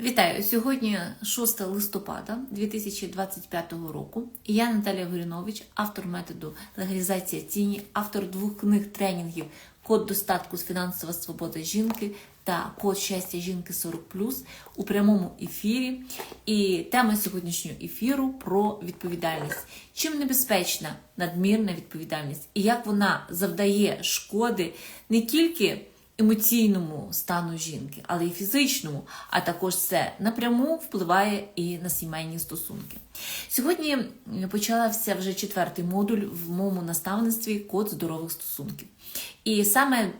Вітаю! Сьогодні 6 листопада 2025 року. Я Наталія Горінович, автор методу легалізація тіні, автор двох книг тренінгів Код достатку з фінансова свобода жінки та Код щастя жінки 40 у прямому ефірі. І тема сьогоднішнього ефіру про відповідальність. Чим небезпечна надмірна відповідальність і як вона завдає шкоди не тільки емоційному стану жінки, але й фізичному, а також це напряму впливає і на сімейні стосунки. Сьогодні почався вже четвертий модуль в моєму наставництві Код здорових стосунків. І саме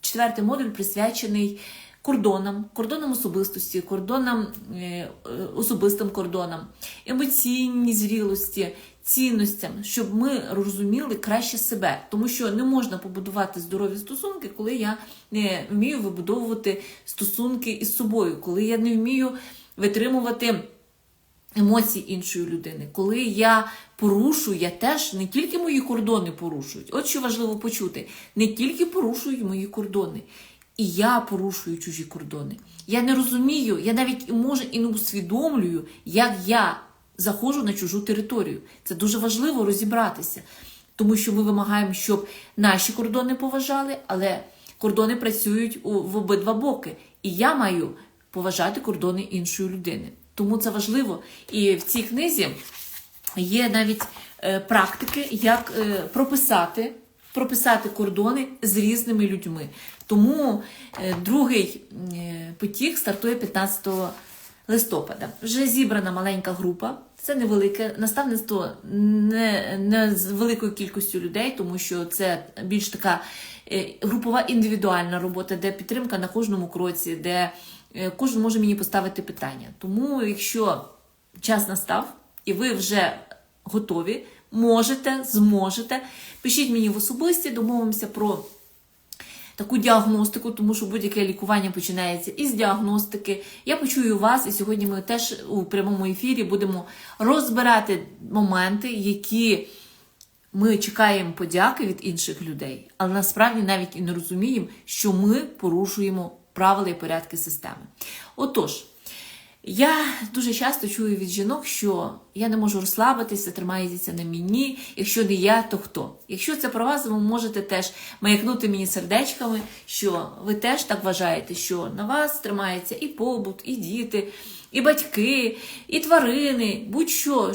четвертий модуль присвячений кордонам, кордонам особистості, кордонам е, особистим кордонам, емоційній зрілості, цінностям, щоб ми розуміли краще себе. Тому що не можна побудувати здорові стосунки, коли я не вмію вибудовувати стосунки із собою, коли я не вмію витримувати. Емоції іншої людини. Коли я порушую, я теж не тільки мої кордони порушують. От що важливо почути: не тільки порушують мої кордони, і я порушую чужі кордони. Я не розумію, я навіть може і не усвідомлюю, як я заходжу на чужу територію. Це дуже важливо розібратися, тому що ми вимагаємо, щоб наші кордони поважали, але кордони працюють в обидва боки. І я маю поважати кордони іншої людини. Тому це важливо. І в цій книзі є навіть е, практики, як е, прописати, прописати кордони з різними людьми. Тому е, другий е, потік стартує 15 листопада. Вже зібрана маленька група. Це невелике наставництво не, не з великою кількістю людей, тому що це більш така е, групова індивідуальна робота, де підтримка на кожному кроці, де кожен може мені поставити питання. Тому, якщо час настав і ви вже готові, можете, зможете, пишіть мені в особисті, домовимося про таку діагностику, тому що будь-яке лікування починається із діагностики. Я почую вас, і сьогодні ми теж у прямому ефірі будемо розбирати моменти, які ми чекаємо подяки від інших людей, але насправді навіть і не розуміємо, що ми порушуємо правила і порядки системи. Отож. Я дуже часто чую від жінок, що я не можу розслабитися, тримається на мені. Якщо не я, то хто? Якщо це про вас, ви можете теж маякнути мені сердечками, що ви теж так вважаєте, що на вас тримається і побут, і діти, і батьки, і тварини, будь-що,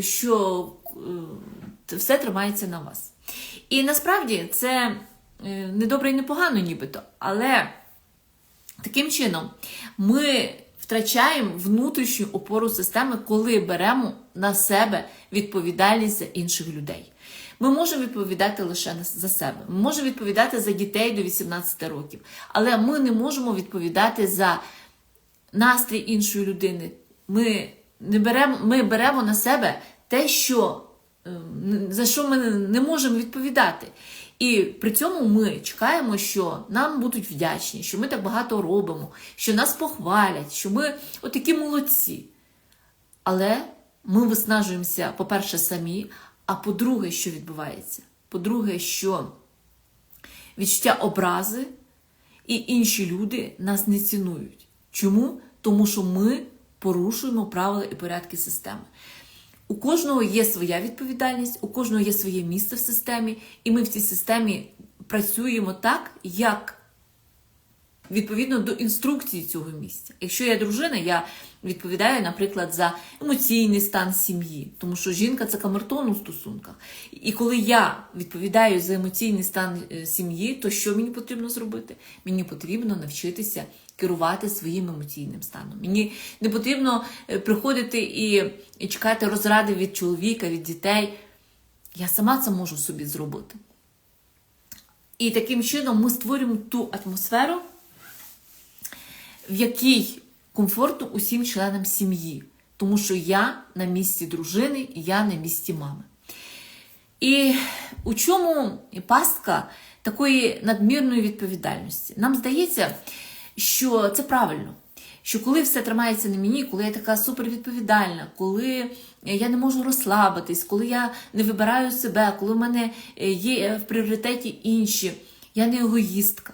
що все тримається на вас. І насправді це не добре і не погано, нібито, але таким чином ми втрачаємо внутрішню опору системи, коли беремо на себе відповідальність за інших людей. Ми можемо відповідати лише за себе. Ми можемо відповідати за дітей до 18 років, але ми не можемо відповідати за настрій іншої людини. Ми не беремо, ми беремо на себе те, що, за що ми не можемо відповідати. І при цьому ми чекаємо, що нам будуть вдячні, що ми так багато робимо, що нас похвалять, що ми отакі молодці. Але ми виснажуємося, по-перше, самі. А по-друге, що відбувається? По-друге, що відчуття образи і інші люди нас не цінують. Чому? Тому що ми порушуємо правила і порядки системи. У кожного є своя відповідальність, у кожного є своє місце в системі, і ми в цій системі працюємо так, як відповідно до інструкції цього місця. Якщо я дружина, я відповідаю, наприклад, за емоційний стан сім'ї, тому що жінка це камертон у стосунках. І коли я відповідаю за емоційний стан сім'ї, то що мені потрібно зробити? Мені потрібно навчитися керувати своїм емоційним станом. Мені не потрібно приходити і, і чекати розради від чоловіка, від дітей. Я сама це можу собі зробити. І таким чином ми створюємо ту атмосферу, в якій комфортно усім членам сім'ї. Тому що я на місці дружини, я на місці мами. І у чому пастка такої надмірної відповідальності? Нам здається, що це правильно. Що коли все тримається на мені, коли я така супервідповідальна, коли я не можу розслабитись, коли я не вибираю себе, коли в мене є в пріоритеті інші, я не егоїстка.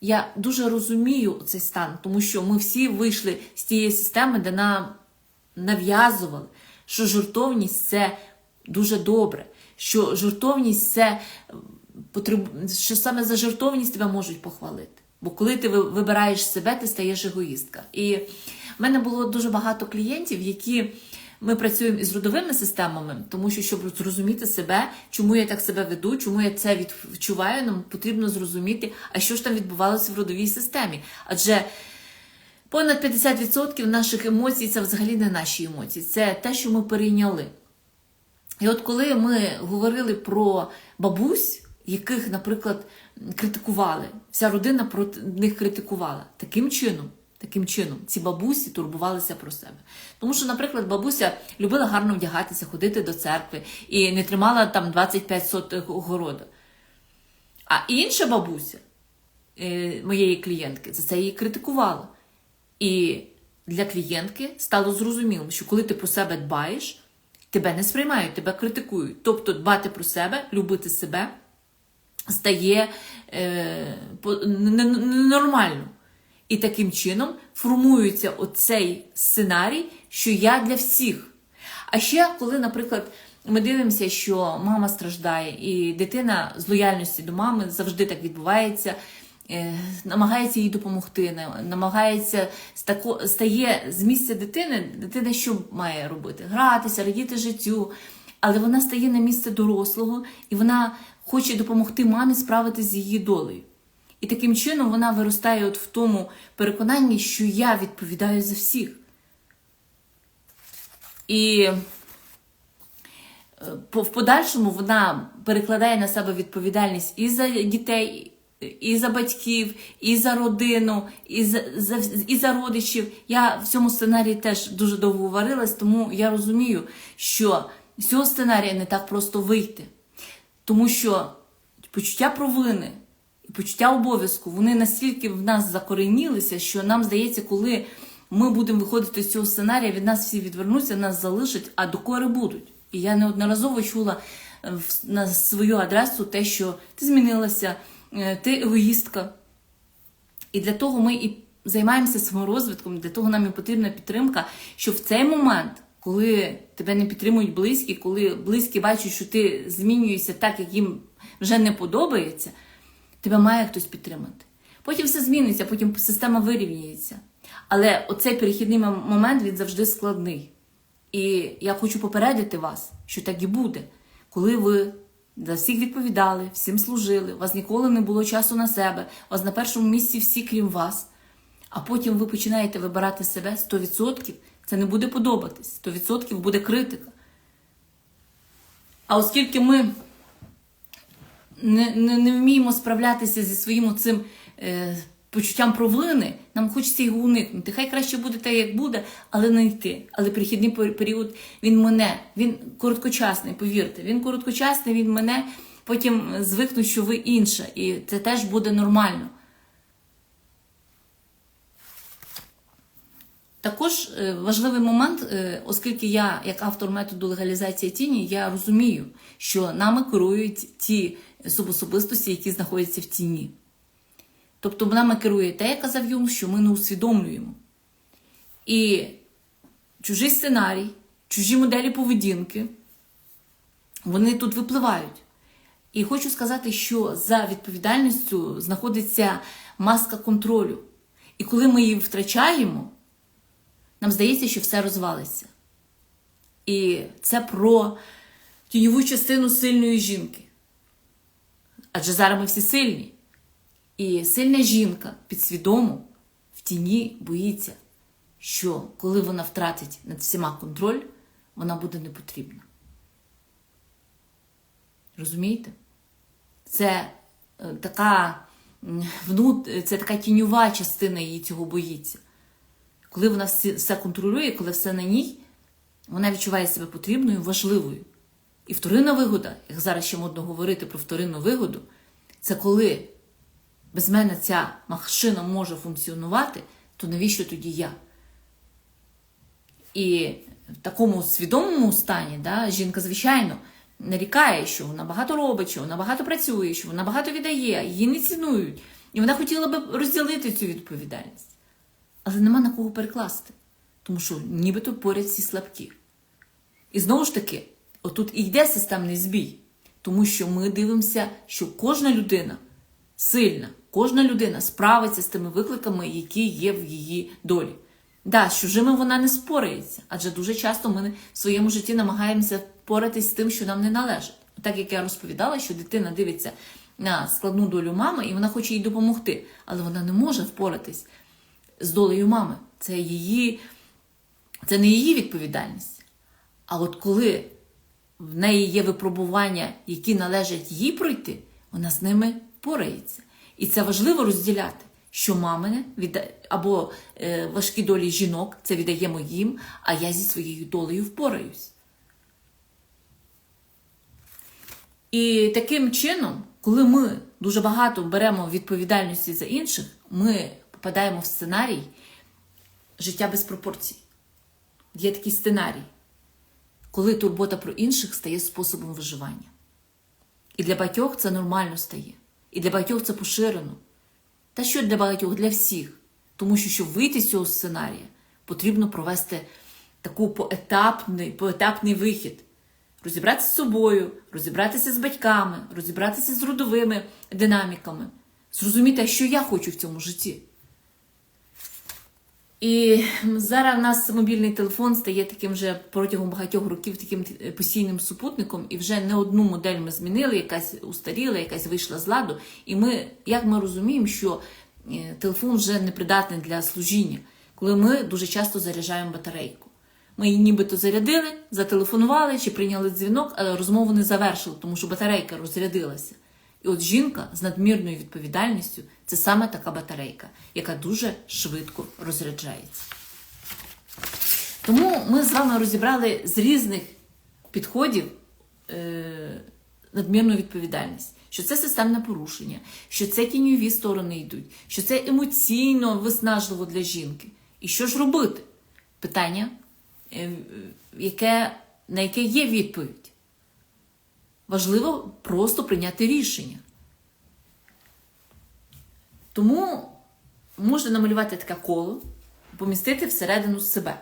я дуже розумію цей стан, тому що ми всі вийшли з тієї системи, де нам нав'язували, що жертовність це дуже добре, що жертовність це потреб... що саме за жертовність тебе можуть похвалити. Бо коли ти вибираєш себе, ти стаєш егоїстка. І в мене було дуже багато клієнтів, які ми працюємо із родовими системами, тому що щоб зрозуміти себе, чому я так себе веду, чому я це відчуваю, нам потрібно зрозуміти, а що ж там відбувалося в родовій системі. Адже понад 50% наших емоцій це взагалі не наші емоції, це те, що ми перейняли. І от коли ми говорили про бабусь, яких, наприклад, критикували, вся родина проти них критикувала. Таким чином, таким чином, ці бабусі турбувалися про себе. Тому що, наприклад, бабуся любила гарно вдягатися, ходити до церкви і не тримала там 25 сотих огорода. А інша бабуся е, моєї клієнтки за це її критикувала. І для клієнтки стало зрозуміло, що коли ти про себе дбаєш, тебе не сприймають, тебе критикують. Тобто дбати про себе, любити себе стає е, ненормально. І таким чином формується оцей сценарій, що я для всіх. А ще коли, наприклад, ми дивимося, що мама страждає, і дитина з лояльності до мами завжди так відбувається. е, Намагається їй допомогти, намагається стає з місця дитини. Дитина що має робити? Гратися, радіти життю, але вона стає на місце дорослого і вона хоче допомогти мамі справитися з її долею. І таким чином вона виростає от в тому переконанні, що я відповідаю за всіх. І е, в подальшому вона перекладає на себе відповідальність і за дітей, і за батьків, і за родину, і за, за, і за родичів. Я в цьому сценарії теж дуже довго варилась, тому я розумію, що з цього сценарія не так просто вийти. Тому що почуття провини і почуття обов'язку, вони настільки в нас закоренілися, що нам здається, коли ми будемо виходити з цього сценарія, від нас всі відвернуться, нас залишать, а докори будуть. І я неодноразово чула е, на свою адресу те, що ти змінилася, е, ти егоїстка. І для того ми і займаємося саморозвитком, для того нам і потрібна підтримка, що в цей момент, коли тебе не підтримують близькі, коли близькі бачать, що ти змінюєшся так, як їм вже не подобається, тебе має хтось підтримати. Потім все зміниться, потім система вирівняється. Але оцей перехідний момент він завжди складний. І я хочу попередити вас, що так і буде, коли ви за всіх відповідали, всім служили, у вас ніколи не було часу на себе, у вас на першому місці всі, крім вас. А потім ви починаєте вибирати себе 100%, це не буде подобатись, 100% буде критика. А оскільки ми не, не, не вміємо справлятися зі своїм цим е, почуттям провини, нам хочеться його уникнути. Хай краще буде те, як буде, але не йти. Але перехідний період він мене, він короткочасний, повірте. Він короткочасний, він мене, потім звикнуть, що ви інша, і це теж буде нормально. Також е, важливий момент, е, оскільки я, як автор методу легалізації тіні, я розумію, що нами керують ті субособистості, які знаходяться в тіні. Тобто нами керує те, як казав Юнг, що ми не усвідомлюємо. І чужий сценарій, чужі моделі поведінки, вони тут випливають. І хочу сказати, що за відповідальністю знаходиться маска контролю. І коли ми її втрачаємо, нам здається, що все розвалиться. І це про тіньову частину сильної жінки. Адже зараз ми всі сильні. І сильна жінка підсвідомо в тіні боїться, що коли вона втратить над всіма контроль, вона буде непотрібна. Розумієте? Це е, така, це така тіньова частина її цього боїться. Коли вона все контролює, коли все на ній, вона відчуває себе потрібною, важливою. І вторинна вигода, як зараз ще модно говорити про вторинну вигоду, це коли без мене ця машина може функціонувати, то навіщо тоді я? І в такому свідомому стані да, жінка, звичайно, нарікає, що вона багато робить, що вона багато працює, що вона багато віддає, її не цінують. І вона хотіла би розділити цю відповідальність. Але нема на кого перекласти, тому що нібито поряд всі слабкі. І знову ж таки, отут і йде системний збій, тому що ми дивимося, що кожна людина сильна, кожна людина справиться з тими викликами, які є в її долі. Да, з чужими вона не спорається, адже дуже часто ми в своєму житті намагаємося впоратись з тим, що нам не належить. Так як я розповідала, що дитина дивиться на складну долю мами, і вона хоче їй допомогти, але вона не може впоратись з долею мами. Це її, це не її відповідальність. А от коли в неї є випробування, які належать їй пройти, вона з ними впорається. І це важливо розділяти, що мамине або е, важкі долі жінок це віддаємо їм, а я зі своєю долею впораюсь. І таким чином, коли ми дуже багато беремо відповідальності за інших, ми попадаємо в сценарій життя без пропорцій. Є такий сценарій, коли турбота про інших стає способом виживання. І для багатьох це нормально стає. І для багатьох це поширено. Та що для багатьох? Для всіх. Тому що, щоб вийти з цього сценарія, потрібно провести таку поетапний, поетапний вихід. Розібратися з собою, розібратися з батьками, розібратися з родовими динаміками, зрозуміти, що я хочу в цьому житті. І зараз в нас мобільний телефон стає таким вже протягом багатьох років таким постійним супутником, і вже не одну модель ми змінили, якась устаріла, якась вийшла з ладу. І ми, як ми розуміємо, що е, телефон вже не придатний для служіння, коли ми дуже часто заряджаємо батарейку. Ми її нібито зарядили, зателефонували чи прийняли дзвінок, але розмову не завершили, тому що батарейка розрядилася. І от жінка з надмірною відповідальністю це саме така батарейка, яка дуже швидко розряджається. Тому ми з вами розібрали з різних підходів е, надмірну відповідальність, що це системне порушення, що це тіньові сторони йдуть, що це емоційно виснажливо для жінки. І що ж робити? Питання, е, яке, на яке є відповідь. Важливо просто прийняти рішення. Тому можна намалювати таке коло, помістити всередину себе.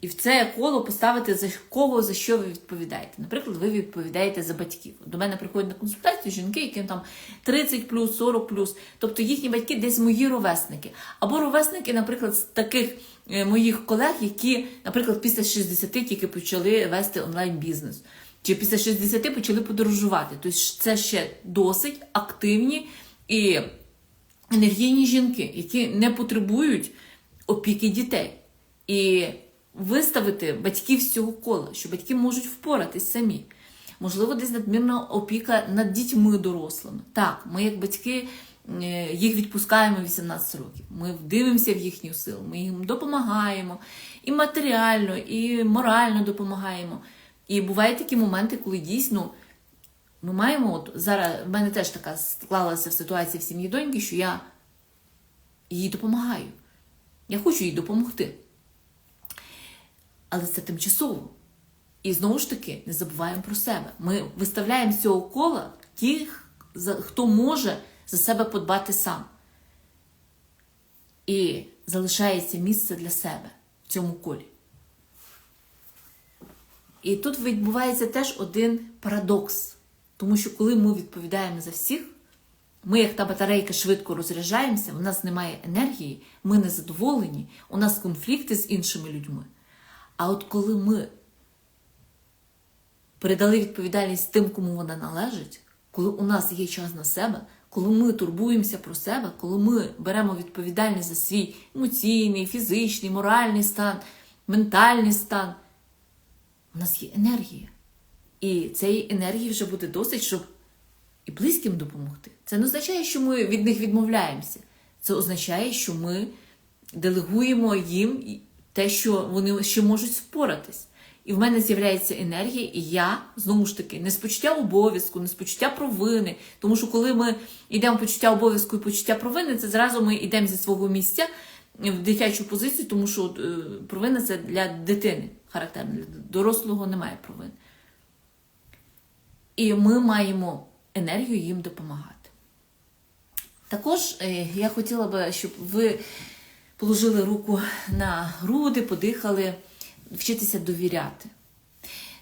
І в це коло поставити за кого за що ви відповідаєте. Наприклад, ви відповідаєте за батьків. До мене приходять на консультацію жінки, яким там 30 плюс, 40 плюс. Тобто їхні батьки десь мої ровесники. Або ровесники, наприклад, з таких е, моїх колег, які, наприклад, після 60 тільки почали вести онлайн-бізнес. Чи після 60 почали подорожувати. Тобто це ще досить активні і енергійні жінки, які не потребують опіки дітей. І виставити батьків з цього кола, що батьки можуть впоратись самі. Можливо, десь надмірна опіка над дітьми дорослими. Так, ми, як батьки, е, їх відпускаємо 18 років. Ми дивимося в їхню силу, ми їм допомагаємо і матеріально, і морально допомагаємо. І бувають такі моменти, коли дійсно ми маємо, от зараз в мене теж така склалася ситуація в сім'ї доньки, що я їй допомагаю. Я хочу їй допомогти. Але це тимчасово. І знову ж таки, не забуваємо про себе. Ми виставляємо з цього кола тих, хто може за себе подбати сам. І залишається місце для себе в цьому колі. І тут відбувається теж один парадокс. Тому що коли ми відповідаємо за всіх, ми, як та батарейка, швидко розряджаємося, у нас немає енергії, ми не задоволені, у нас конфлікти з іншими людьми. А от коли ми передали відповідальність тим, кому вона належить, коли у нас є час на себе, коли ми турбуємося про себе, коли ми беремо відповідальність за свій емоційний, фізичний, моральний стан, ментальний стан, у нас є енергія. І цієї енергії вже буде досить, щоб і близьким допомогти. Це не означає, що ми від них відмовляємося. Це означає, що ми делегуємо їм те, що вони ще можуть споратись. І в мене з'являється енергія, і я, знову ж таки, не з почуття обов'язку, не з провини. Тому що коли ми йдемо почуття обов'язку і почуття провини, це зразу ми йдемо зі свого місця в дитячу позицію, тому що е, провина це для дитини характерно, для дорослого немає провини. І ми маємо енергію їм допомагати. Також е, я хотіла би, щоб ви положили руку на груди, подихали, вчитися довіряти.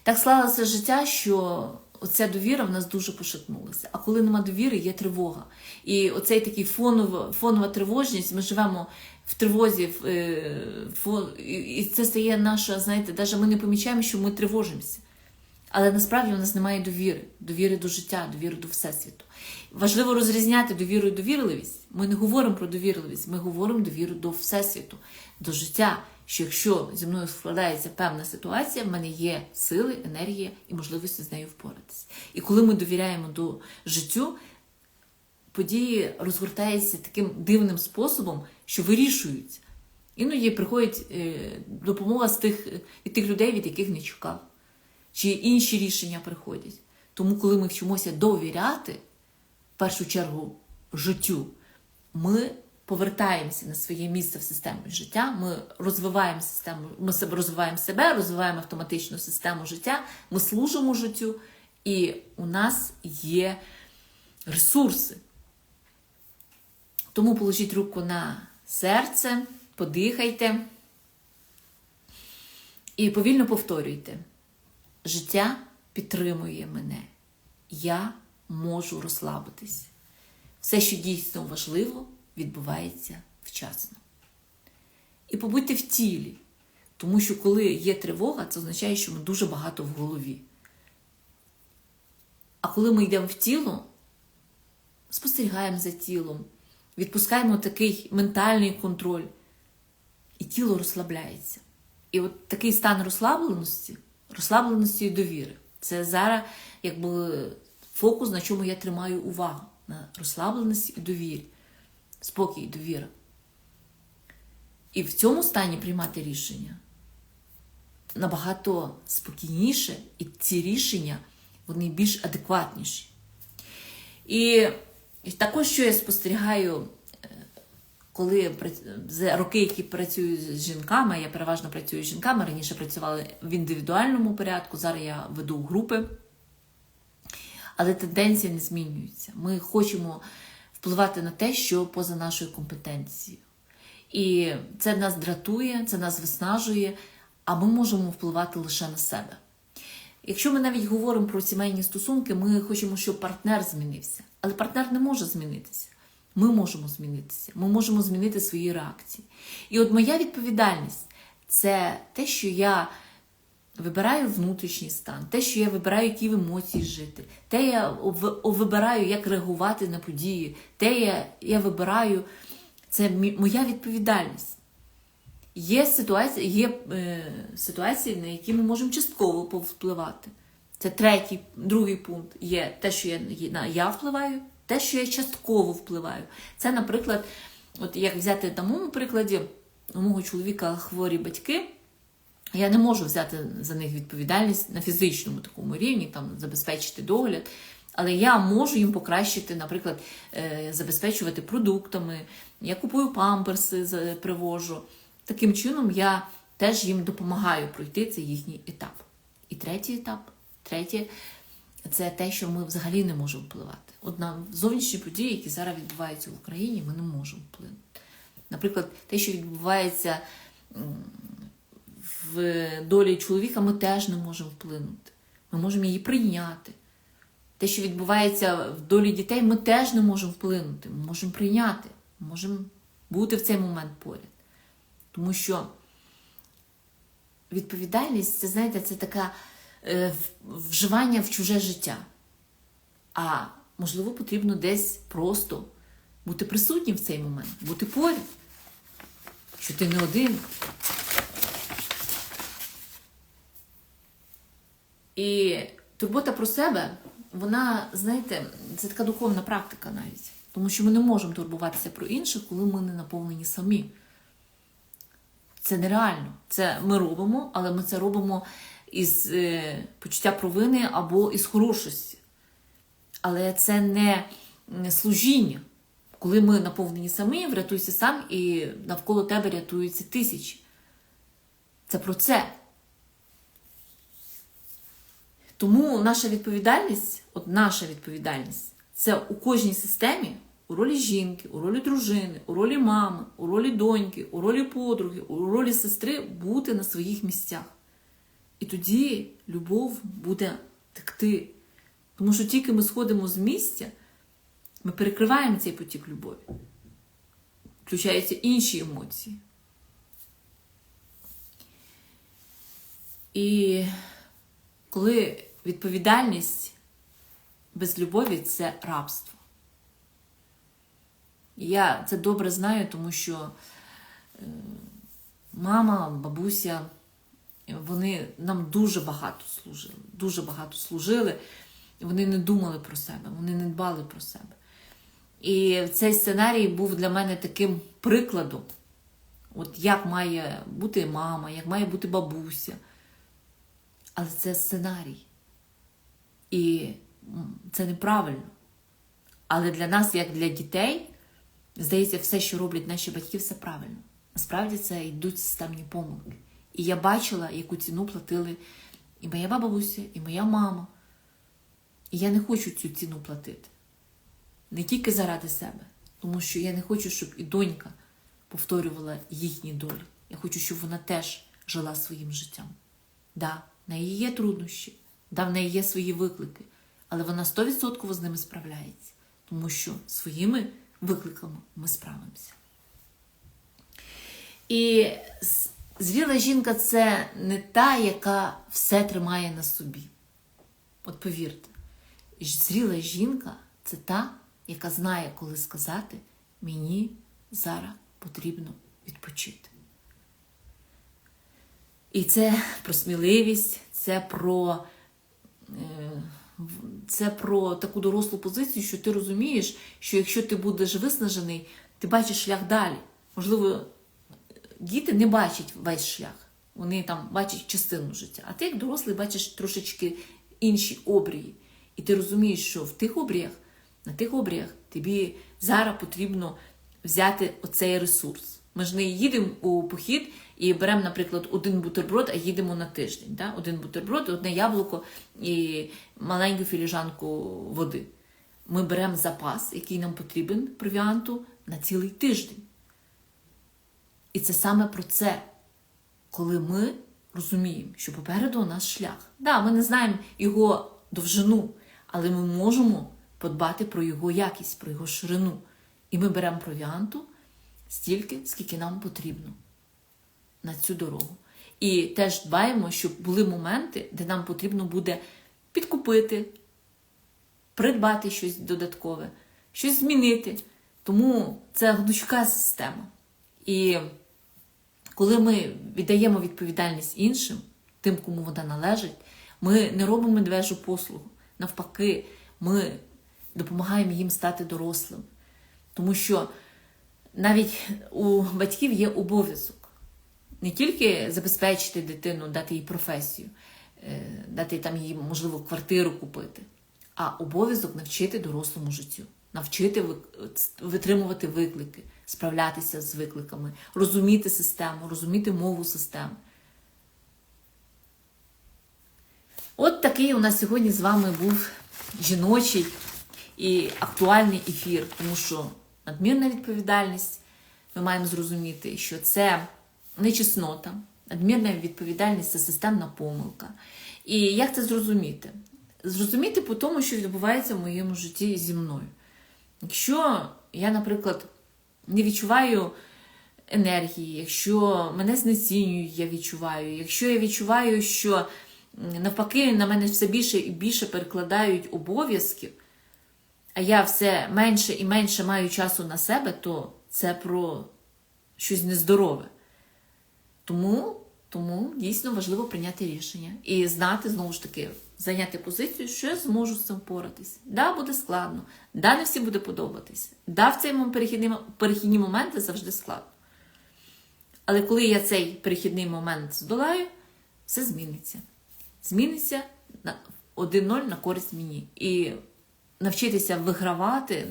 Так склалося життя, що оця довіра в нас дуже пошатнулася. А коли нема довіри, є тривога. І оцей такий фонова, фонова тривожність, ми живемо в тривозі, е, і це стає наша, знаєте, навіть ми не помічаємо, що ми тривожимося. Але насправді у нас немає довіри, довіри до життя, довіри до Всесвіту. Важливо розрізняти довіру і довірливість. Ми не говоримо про довірливість, ми говоримо довіру до Всесвіту, до життя. Що якщо зі мною складається певна ситуація, в мене є сили, енергія і можливості з нею впоратися. І коли ми довіряємо до життю, події розгортаються таким дивним способом, що вирішуються. Іноді приходить е, допомога з тих, від тих людей, від яких не чекав. Чи інші рішення приходять. Тому, коли ми вчимося довіряти, в першу чергу, життю, ми повертаємося на своє місце в системі життя, ми розвиваємо систему, ми себе розвиваємо себе, розвиваємо автоматичну систему життя, ми служимо життю, і у нас є ресурси. Тому положіть руку на серце, подихайте і повільно повторюйте. Життя підтримує мене. Я можу розслабитись. Все, що дійсно важливо, відбувається вчасно. І побудьте в тілі, тому що коли є тривога, це означає, що ми дуже багато в голові. А коли ми йдемо в тіло, спостерігаємо за тілом, відпускаємо такий ментальний контроль, і тіло розслабляється. І от такий стан розслабленості, розслабленості і довіри. Це зараз якби фокус, на чому я тримаю увагу. На розслабленості і довірі. Спокій і довіра. І в цьому стані приймати рішення набагато спокійніше, і ці рішення вони більш адекватніші. І також, що я спостерігаю, е, коли за роки, які працюю з жінками, я переважно працюю з жінками, раніше працювала в індивідуальному порядку, зараз я веду групи. Але тенденція не змінюється. Ми хочемо впливати на те, що поза нашою компетенцією. І це нас дратує, це нас виснажує, а ми можемо впливати лише на себе. Якщо ми навіть говоримо про сімейні стосунки, ми хочемо, щоб партнер змінився. Але партнер не може змінитися. Ми можемо змінитися, ми можемо змінити свої реакції. І от моя відповідальність це те, що я вибираю внутрішній стан, те, що я вибираю, які в емоції жити, те я вибираю, як реагувати на події, те я, я вибираю, це моя відповідальність. Є ситуації, є е, ситуації, на які ми можемо частково повпливати. Це третій, другий пункт. Є те, що я, я впливаю, те, що я частково впливаю. Це, наприклад, от як взяти на моєму прикладі, у мого чоловіка хворі батьки. Я не можу взяти за них відповідальність на фізичному такому рівні, там забезпечити догляд. Але я можу їм покращити, наприклад, е, забезпечувати продуктами. Я купую памперси, привожу. Таким чином я теж їм допомагаю пройти цей їхній етап. І третій етап, третє, це те, що ми взагалі не можемо впливати. От на зовнішні події, які зараз відбуваються в Україні, ми не можемо вплинути. Наприклад, те, що відбувається в долі чоловіка ми теж не можемо вплинути. Ми можемо її прийняти. Те, що відбувається в долі дітей, ми теж не можемо вплинути. Ми можемо прийняти, ми можемо бути в цей момент поряд. Тому що відповідальність це, знаєте, це таке в- вживання в чуже життя. А можливо, потрібно десь просто бути присутнім в цей момент, бути поряд. Що ти не один, І турбота про себе, вона, знаєте, це така духовна практика навіть. Тому що ми не можемо турбуватися про інших, коли ми не наповнені самі. Це нереально. Це ми робимо, але ми це робимо із е, почуття провини або із хорошості. Але це не служіння. Коли ми наповнені самі, врятуйся сам, і навколо тебе рятуються тисячі. Це про це. Тому наша відповідальність, от наша відповідальність, це у кожній системі у ролі жінки, у ролі дружини, у ролі мами, у ролі доньки, у ролі подруги, у ролі сестри бути на своїх місцях. І тоді любов буде текти. Тому що тільки ми сходимо з місця, ми перекриваємо цей потік любові. Включаються інші емоції. І коли відповідальність без любові це рабство. І я це добре знаю, тому що е, мама, бабуся, вони нам дуже багато служили, дуже багато служили, вони не думали про себе, вони не дбали про себе. І цей сценарій був для мене таким прикладом, от як має бути мама, як має бути бабуся. Але це сценарій. І це неправильно. Але для нас, як для дітей, здається, все, що роблять наші батьки, все правильно. Насправді це йдуть системні помилки. І я бачила, яку ціну платили і моя бабуся, і моя мама. І я не хочу цю ціну платити. Не тільки заради себе, тому що я не хочу, щоб і донька повторювала їхні долі. Я хочу, щоб вона теж жила своїм життям. Да, в неї є труднощі, да, в неї є свої виклики, але вона 100% з ними справляється, тому що своїми викликами ми справимося. І зріла жінка це не та, яка все тримає на собі. От повірте, зріла жінка це та, яка знає, коли сказати, мені зараз потрібно відпочити. І це про сміливість, це про е, це про таку дорослу позицію, що ти розумієш, що якщо ти будеш виснажений, ти бачиш шлях далі. Можливо, діти не бачать весь шлях, вони там бачать частину життя. А ти, як дорослий, бачиш трошечки інші обрії. І ти розумієш, що в тих обріях, на тих обріях тобі зараз потрібно взяти оцей ресурс. Ми ж не їдемо у похід і беремо, наприклад, один бутерброд, а їдемо на тиждень. Да? Один бутерброд, одне яблуко і маленьку філіжанку води. Ми беремо запас, який нам потрібен провіанту на цілий тиждень. І це саме про це, коли ми розуміємо, що попереду у нас шлях. Да, ми не знаємо його довжину, але ми можемо подбати про його якість, про його ширину. І ми беремо провіанту стільки, скільки нам потрібно на цю дорогу. І теж дбаємо, щоб були моменти, де нам потрібно буде підкупити, придбати щось додаткове, щось змінити. Тому це гнучка система. І коли ми віддаємо відповідальність іншим, тим, кому вона належить, ми не робимо медвежу послугу. Навпаки, ми допомагаємо їм стати дорослим. Тому що навіть у батьків є обов'язок не тільки забезпечити дитину, дати їй професію, е, дати там їй, можливо, квартиру купити, а обов'язок навчити дорослому життю, навчити витримувати виклики, справлятися з викликами, розуміти систему, розуміти мову системи. От такий у нас сьогодні з вами був жіночий і актуальний ефір, тому що надмірна відповідальність, ми маємо зрозуміти, що це не чеснота, надмірна відповідальність це системна помилка. І як це зрозуміти? Зрозуміти по тому, що відбувається в моєму житті зі мною. Якщо я, наприклад, не відчуваю енергії, якщо мене знецінюють, я відчуваю, якщо я відчуваю, що навпаки на мене все більше і більше перекладають обов'язків, а я все менше і менше маю часу на себе, то це про щось нездорове. Тому тому дійсно важливо прийняти рішення і знати, знову ж таки, зайняти позицію, що я зможу з цим впоратись. Да, буде складно, да, не всім буде подобатись. Да, в цей перехідні моменти завжди складно. Але коли я цей перехідний момент здолаю, все зміниться. Зміниться на 1-0 на користь мені. І навчитися вигравати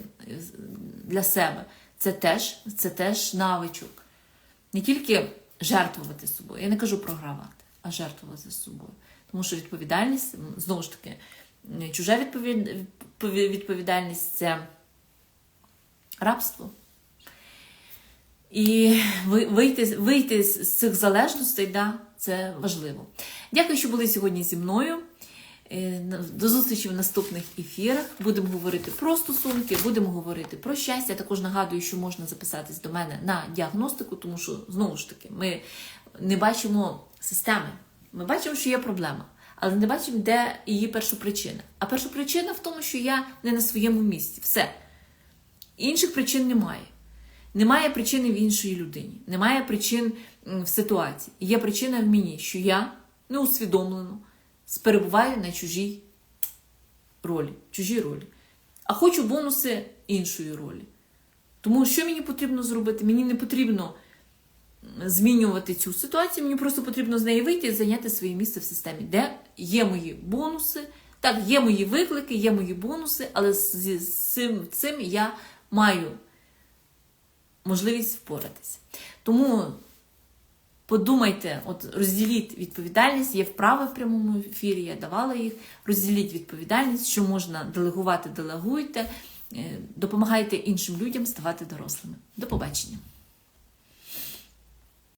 для себе це теж, це теж навичок. Не тільки жертвувати собою. Я не кажу програвати, а жертвувати собою. Тому що відповідальність, знову ж таки, чужа відповідальність це рабство. І вийти, вийти з цих залежностей, да, це важливо. Дякую, що були сьогодні зі мною. Е, До зустрічі в наступних ефірах. Будемо говорити про стосунки, будемо говорити про щастя. Також нагадую, що можна записатись до мене на діагностику, тому що знову ж таки ми не бачимо системи. Ми бачимо, що є проблема, але не бачимо, де її першопричина. А першопричина в тому, що я не на своєму місці. Все. Інших причин немає. Немає причини в іншій людині, немає причин в ситуації. Є причина в мені, що я неусвідомлено перебуваю на чужій ролі, чужій ролі. А хочу бонуси іншої ролі. Тому що мені потрібно зробити? Мені не потрібно змінювати цю ситуацію, мені просто потрібно з неї вийти і зайняти своє місце в системі, де є мої бонуси. Так, є мої виклики, є мої бонуси, але з, цим, цим я маю можливість впоратися. Тому подумайте, от розділіть відповідальність, є вправи в прямому ефірі, я давала їх. Розділіть відповідальність, що можна делегувати, делегуйте, е, допомагайте іншим людям ставати дорослими. До побачення.